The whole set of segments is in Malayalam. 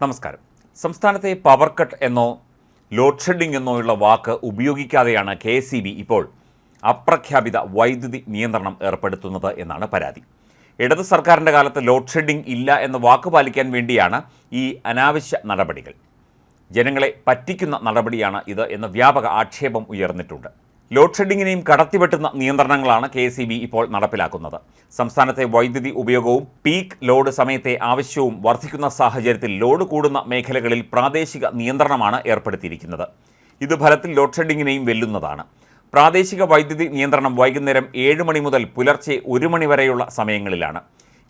നമസ്കാരം. സംസ്ഥാനത്തെ പവർ കട്ട് എന്നോ ലോഡ് ഷെഡിംഗ് എന്നോ ഉള്ള വാക്ക് ഉപയോഗിക്കാതെയാണ് കെ എസ് ഇപ്പോൾ അപ്രഖ്യാപിത വൈദ്യുതി നിയന്ത്രണം ഏർപ്പെടുത്തുന്നത് എന്നാണ് പരാതി. ഇടത് സർക്കാരിന്റെ കാലത്ത് ലോഡ് ഷെഡിംഗ് ഇല്ല എന്ന വാക്ക് പാലിക്കാൻ വേണ്ടിയാണ് ഈ അനാവശ്യ നടപടികൾ. ജനങ്ങളെ പറ്റിക്കുന്ന നടപടിയാണ് ഇത് എന്ന വ്യാപക ആക്ഷേപം ഉയർന്നിട്ടുണ്ട്. ലോഡ് ഷെഡിങ്ങിനെയും കടത്തിവെട്ടുന്ന നിയന്ത്രണങ്ങളാണ് കെ ഇപ്പോൾ നടപ്പിലാക്കുന്നത്. സംസ്ഥാനത്തെ വൈദ്യുതി ഉപയോഗവും പീക്ക് ലോഡ് സമയത്തെ ആവശ്യവും വർദ്ധിക്കുന്ന സാഹചര്യത്തിൽ ലോഡ് കൂടുന്ന മേഖലകളിൽ പ്രാദേശിക നിയന്ത്രണമാണ് ഏർപ്പെടുത്തിയിരിക്കുന്നത്. ഇത് ഫലത്തിൽ ലോഡ് ഷെഡിങ്ങിനെയും വെല്ലുന്നതാണ്. പ്രാദേശിക വൈദ്യുതി നിയന്ത്രണം വൈകുന്നേരം ഏഴ് മണി മുതൽ പുലർച്ചെ ഒരു മണി വരെയുള്ള സമയങ്ങളിലാണ്.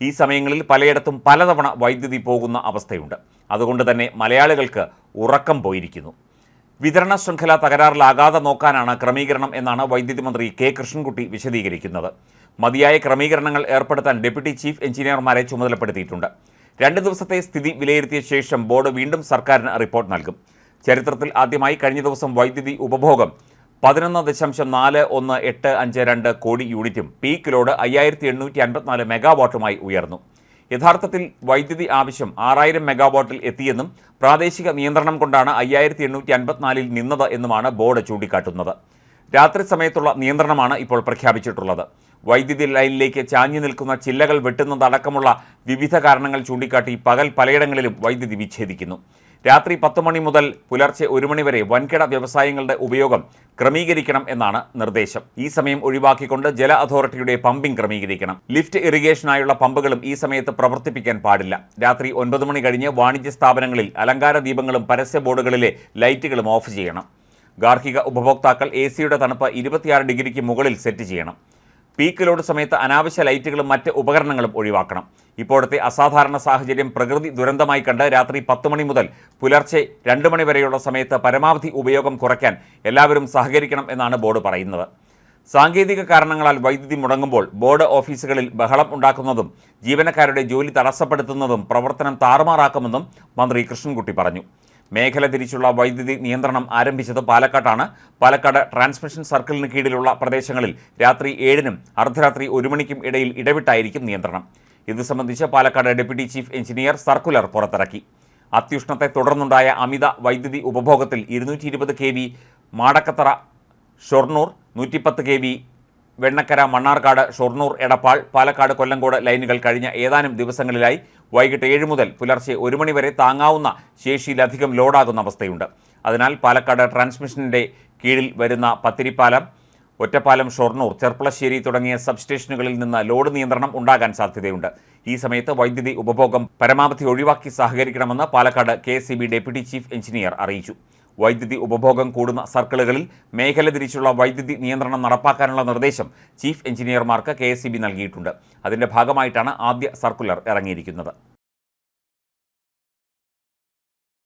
ഈ സമയങ്ങളിൽ പലയിടത്തും പലതവണ വൈദ്യുതി പോകുന്ന അവസ്ഥയുണ്ട്. അതുകൊണ്ട് തന്നെ മലയാളികൾക്ക് ഉറക്കം പോയിരിക്കുന്നു. വിതരണ ശൃംഖല തകരാറിലാകാതെ നോക്കാനാണ് ക്രമീകരണം എന്നാണ് വൈദ്യുതി മന്ത്രി കെ കൃഷ്ണൻകുട്ടി വിശദീകരിക്കുന്നത്. മതിയായ ക്രമീകരണങ്ങൾ ഏർപ്പെടുത്താൻ ഡെപ്യൂട്ടി ചീഫ് എഞ്ചിനീയർമാരെ ചുമതലപ്പെടുത്തിയിട്ടുണ്ട്. രണ്ട് ദിവസത്തെ സ്ഥിതി വിലയിരുത്തിയ ശേഷം ബോർഡ് വീണ്ടും സർക്കാരിന് റിപ്പോർട്ട് നൽകും. ചരിത്രത്തിൽ ആദ്യമായി കഴിഞ്ഞ ദിവസം വൈദ്യുതി ഉപഭോഗം പതിനൊന്ന് ദശാംശം നാല് ഒന്ന് എട്ട് അഞ്ച് രണ്ട് കോടി യൂണിറ്റും പീക്ക് ലോഡ് അയ്യായിരത്തി എണ്ണൂറ്റി അൻപത്തിനാല് മെഗാവാട്ടുമായി ഉയർന്നു. യഥാർത്ഥത്തിൽ വൈദ്യുതി ആവശ്യം ആറായിരം മെഗാവാട്ടിൽ എത്തിയെന്നും പ്രാദേശിക നിയന്ത്രണം കൊണ്ടാണ് അയ്യായിരത്തി എണ്ണൂറ്റി അൻപത്തിനാലിൽ നിന്നത് എന്നുമാണ് ബോർഡ് ചൂണ്ടിക്കാട്ടുന്നത്. രാത്രി സമയത്തുള്ള നിയന്ത്രണമാണ് ഇപ്പോൾ പ്രഖ്യാപിച്ചിട്ടുള്ളത്. വൈദ്യുതി ലൈനിലേക്ക് ചാഞ്ഞു നിൽക്കുന്ന ചില്ലകൾ വെട്ടുന്നതടക്കമുള്ള വിവിധ കാരണങ്ങൾ ചൂണ്ടിക്കാട്ടി പകൽ പലയിടങ്ങളിലും വൈദ്യുതി വിച്ഛേദിക്കുന്നു. രാത്രി പത്ത് മണി മുതൽ പുലർച്ചെ ഒരു മണി വരെ വൻകിട വ്യവസായങ്ങളുടെ ഉപയോഗം ക്രമീകരിക്കണം എന്നാണ് നിർദ്ദേശം. ഈ സമയം ഒഴിവാക്കിക്കൊണ്ട് ജല അതോറിറ്റിയുടെ പമ്പിംഗ് ക്രമീകരിക്കണം. ലിഫ്റ്റ് ഇറിഗേഷനായുള്ള പമ്പുകളും ഈ സമയത്ത് പ്രവർത്തിപ്പിക്കാൻ പാടില്ല. രാത്രി ഒൻപത് മണി കഴിഞ്ഞ് വാണിജ്യ സ്ഥാപനങ്ങളിൽ അലങ്കാര ദീപങ്ങളും പരസ്യ ബോർഡുകളിലെ ലൈറ്റുകളും ഓഫ് ചെയ്യണം. ഗാർഹിക ഉപഭോക്താക്കൾ എ സിയുടെ തണുപ്പ് ഇരുപത്തിയാറ് ഡിഗ്രിക്ക് മുകളിൽ സെറ്റ് ചെയ്യണം. പീക്ക് ലോഡ് സമയത്ത് അനാവശ്യ ലൈറ്റുകളും മറ്റ് ഉപകരണങ്ങളും ഒഴിവാക്കണം. ഇപ്പോഴത്തെ അസാധാരണ സാഹചര്യം പ്രകൃതി ദുരന്തമായി കണ്ട് രാത്രി പത്ത് മണി മുതൽ പുലർച്ചെ രണ്ട് മണി വരെയുള്ള സമയത്ത് പരമാവധി ഉപയോഗം കുറയ്ക്കാൻ എല്ലാവരും സഹകരിക്കണം എന്നാണ് ബോർഡ് പറയുന്നത്. സാങ്കേതിക കാരണങ്ങളാൽ വൈദ്യുതി മുടങ്ങുമ്പോൾ ബോർഡ് ഓഫീസുകളിൽ ബഹളം ഉണ്ടാക്കുന്നതും ജീവനക്കാരുടെ ജോലി തടസ്സപ്പെടുത്തുന്നതും പ്രവർത്തനം താറുമാറാക്കുമെന്നും മന്ത്രി കൃഷ്ണൻകുട്ടി പറഞ്ഞു. മേഖല തിരിച്ചുള്ള വൈദ്യുതി നിയന്ത്രണം ആരംഭിച്ചത് പാലക്കാട്ടാണ്. പാലക്കാട് ട്രാൻസ്മിഷൻ സർക്കിളിന് കീഴിലുള്ള പ്രദേശങ്ങളിൽ രാത്രി ഏഴിനും അർദ്ധരാത്രി ഒരു മണിക്കും ഇടയിൽ ഇടവിട്ടായിരിക്കും നിയന്ത്രണം. ഇത് സംബന്ധിച്ച് Palakkad deputy chief engineer circular പുറത്തിറക്കി. അത്യുഷ്ണത്തെ തുടർന്നുണ്ടായ അമിത വൈദ്യുതി ഉപഭോഗത്തിൽ ഇരുന്നൂറ്റി ഇരുപത് കെ വി മാടക്കത്തറ ഷൊർണൂർ നൂറ്റിപ്പത്ത് കെ വി വെണ്ണക്കര മണ്ണാർക്കാട് ഷൊർണൂർ എടപ്പാൾ പാലക്കാട് കൊല്ലങ്കോട് ലൈനുകൾ കഴിഞ്ഞ ഏതാനും ദിവസങ്ങളിലായി വൈകിട്ട് ഏഴ് മുതൽ പുലർച്ചെ ഒരു മണിവരെ താങ്ങാവുന്ന ശേഷിയിലധികം ലോഡാകുന്ന അവസ്ഥയുണ്ട്. അതിനാൽ പാലക്കാട് ട്രാൻസ്മിഷനിന്റെ കീഴിൽ വരുന്ന പത്തിരിപ്പാലം ഒറ്റപ്പാലം ഷൊർണൂർ ചെർപ്പളശ്ശേരി തുടങ്ങിയ സബ്സ്റ്റേഷനുകളിൽ നിന്ന് ലോഡ് നിയന്ത്രണം ഉണ്ടാകാൻ സാധ്യതയുണ്ട്. ഈ സമയത്ത് വൈദ്യുതി ഉപഭോഗം പരമാവധി ഒഴിവാക്കി സഹകരിക്കണമെന്ന് Palakkad K deputy chief engineer അറിയിച്ചു. വൈദ്യുതി ഉപഭോഗം കൂടുന്ന സർക്കിളുകളിൽ മേഖല തിരിച്ചുള്ള വൈദ്യുതി നിയന്ത്രണം നടപ്പാക്കാനുള്ള നിർദ്ദേശം ചീഫ് എഞ്ചിനീയർമാർക്ക് കെ നൽകിയിട്ടുണ്ട്. അതിന്റെ ഭാഗമായിട്ടാണ് ആദ്യ സർക്കുലർ ഇറങ്ങിയിരിക്കുന്നത്.